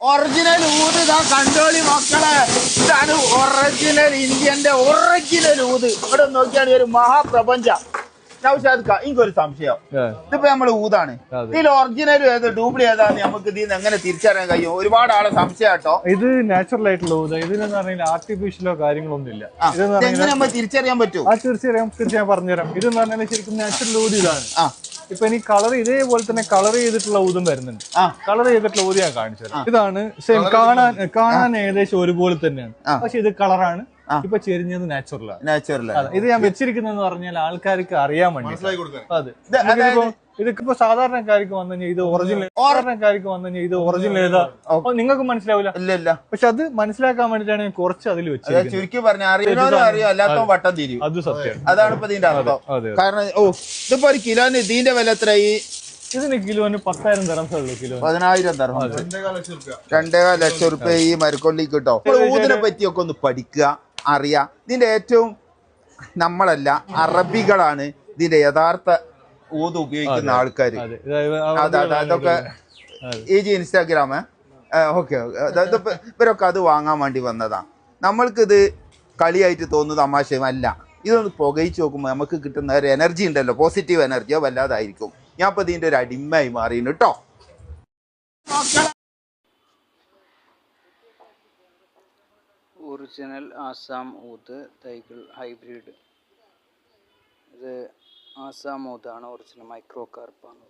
Original ഊത് ഇതാ കണ്ടോളി മക്കളെ. ഇതാണ് ഒറിജിനൽ ഇന്ത്യന്റെ ഒറിജിനൽ ഊത്. ഇവിടെ നോക്കിയാണ് ഒരു മഹാപ്രപഞ്ച. നൗഷാദ് എനിക്കൊരു സംശയം. ഇതിപ്പോ നമ്മൾ ഊതാണ്. ഇതിൽ ഒറിജിനൽ ഏത് ഡ്യൂപ്ലി ഏതാന്ന് നമുക്ക് ഇതിൽ നിന്ന് എങ്ങനെ തിരിച്ചറിയാൻ കഴിയും? ഒരുപാട് ആളെ സംശയം കേട്ടോ. ഇത് നാച്ചുറൽ ആയിട്ടുള്ള ഊത. ഇതിനെന്ന് പറഞ്ഞാൽ ആർട്ടിഫിഷ്യലോ കാര്യങ്ങളൊന്നും ഇല്ല നമ്മൾ തിരിച്ചറിയാൻ പറ്റും? ആ തീർച്ചയായും. തീർച്ചയായും പറഞ്ഞുതരാം. ഇതെന്ന് പറഞ്ഞാൽ ശരിക്കും നാച്ചുറൽ ഊത് ഇതാണ്. ഇപ്പൊ ഇനി കളർ ഇതേപോലെ തന്നെ കളർ ചെയ്തിട്ടുള്ള ഊതും വരുന്നുണ്ട്. കളർ ചെയ്തിട്ടുള്ള ഊതി ഞാൻ കാണിച്ചു ഇതാണ് സെയിം കാണാൻ കാണാൻ ഏകദേശം ഒരുപോലെ തന്നെയാണ്. പക്ഷെ ഇത് കളറാണ്. ഇപ്പൊ ചെരിഞ്ഞത് നാച്ചുറൽ നാച്ചുറൽ ഇത് ഞാൻ വെച്ചിരിക്കുന്നതെന്ന് പറഞ്ഞാൽ ആൾക്കാർക്ക് അറിയാൻ വേണ്ടി അതെ. ഇതിപ്പോ സാധാരണക്കാർക്ക് വന്നു കഴിഞ്ഞാൽ ഇത് ഒറിജിനൽ സാധാരണക്കാർക്ക് വന്നു കഴിഞ്ഞാൽ ഇത് ഒറിജിനൽ ഏതാ? നിങ്ങൾക്ക് മനസ്സിലാവില്ല? ഇല്ല ഇല്ല. പക്ഷെ അത് മനസ്സിലാക്കാൻ വേണ്ടിട്ടാണ് ഞാൻ കുറച്ച് അതിൽ വെച്ചത് ചുരുക്കി പറഞ്ഞ അറിയുന്നവരും അറിയും അല്ലാത്തവൻ വട്ടം തിരിയും. അത് സത്യമാണ് അതാണ് ഇപ്പൊ ഇതിന്റെ അർത്ഥം. കാരണം ഓ ഇതിപ്പോ ഒരു കിലോന് ഇതിന്റെ വില എത്രയായി? ഈ ഇതിന് കിലോന് പത്തായിരം തരംസേ ഉള്ളൂ കിലോ പതിനായിരം തരം രണ്ടേകാല ലക്ഷം രൂപ ഈ മരക്കൊല്ലിക്ക് കിട്ടോ. അപ്പോൾ ഊതിനെ പറ്റിയൊക്കെ ഒന്ന് പഠിക്കുക. അറിയാം. ഇതിന്റെ ഏറ്റവും നമ്മളല്ല അറബികളാണ് ഇതിന്റെ യഥാർത്ഥ ഊത് ഉപയോഗിക്കുന്ന ആൾക്കാർ അതെ. അതെ അതെ അതൊക്കെ ഈ ജി ഇൻസ്റ്റാഗ്രാമ് ഓക്കെ ഇവരൊക്കെ അത് വാങ്ങാൻ വേണ്ടി വന്നതാണ് നമ്മൾക്കിത് കളിയായിട്ട് തോന്നുന്ന തമാശയുമല്ല. ഇതൊന്ന് പുകയിച്ച് നോക്കുമ്പോൾ നമുക്ക് കിട്ടുന്ന ഒരു എനർജി ഉണ്ടല്ലോ. പോസിറ്റീവ് എനർജിയോ വല്ലാതായിരിക്കും. ഞാൻ ഇപ്പൊ ഇതിന്റെ ഒരു അടിമയായി മാറിയിട്ടോ കേട്ടോ ഒറിജിനൽ ആസാം ഊത്ത് തൈകൾ ഹൈബ്രിഡ്. ഇത് ആസാം ഊത്താണ് ഒറിജിനൽ മൈക്രോ കാർപ്പാണ്